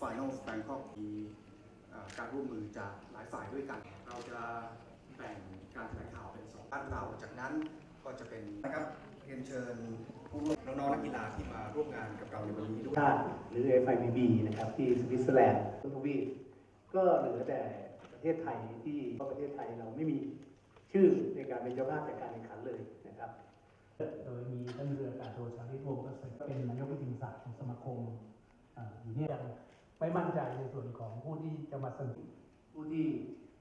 Final Bangkok มีเอ่อการร่วมมือจากหลายฝ่ายด้วยกัน เราจะแบ่งการแถลงข่าวเป็นสองด้านเรา จากนั้นก็จะเป็นนะครับเรียนเชิญผู้ร่วมน้องๆนักกีฬาที่มาร่วมงานกับเราในวันนี้ด้วยชาติหรือ FIBB นะครับที่สวิตเซอร์แลนด์ทุกทวีปก็เหลือแต่ประเทศไทยที่เพราะประเทศไทยเราไม่มีชื่อในการเป็นเจ้าภาพจัดการแข่งขันเลยนะครับ โดยมีท่านเรืออากาศโทสาธิตวงศ์ประเสริฐเป็นนายกวิทยาศาสตร์ของสมาคม อยู่เนี่ยยังไม่มั่นใจในส่วนของผู้ที่จะมาสนับสนุนผู้ที่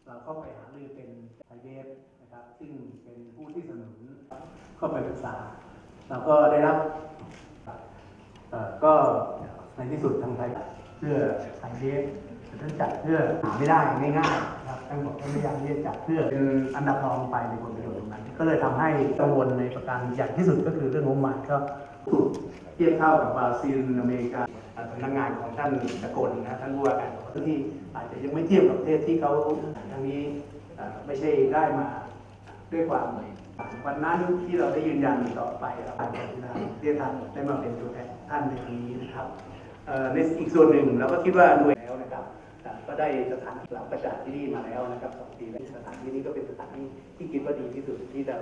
เราเข้าไปหารือเป็นไทยเบสนะครับ ซึ่งเป็นผู้ที่สนับสนุนเข้าไปปรึกษา เราก็ได้รับก็ในที่สุดทางไทยเพื่อไทยเดฟท่านจัดเพื่อหาไม่ได้ง่ายๆนะครับท่านบอกท่านพยายามที่จะจัดเพื่อเป็นอันดับรองไปในผลประโยชน์ตรงนั้น ก็เลยทำให้กังวลในประการใหญ่ที่สุดก็คือเรื่องงบประมาณก็ เทียบเท่ากับบราซิลอเมริกาสำนักงานของท่านตะกลนะท่านผู้ว่าการที่อาจจะยังไม่เทียบกับประเทศที่เขาทางนี้ไม่ใช่ได้มาด้วยความวันนั้นที่เราได้ยืนยันต่อไปครับการที่ได้เียนทานได้มาเป็นตัวแทนท่านในวันนี้นะครับในอีกส่วนหนึ่งเราก็คิดว่าด้วยแล้วนะครับก็ได้สถานเราประจัดที่นี่มาแล้วนะครับสองปีแล้วสถานที่นี้ก็เป็นสถานที่ที่คิดว่าดีที่สุดที่จะ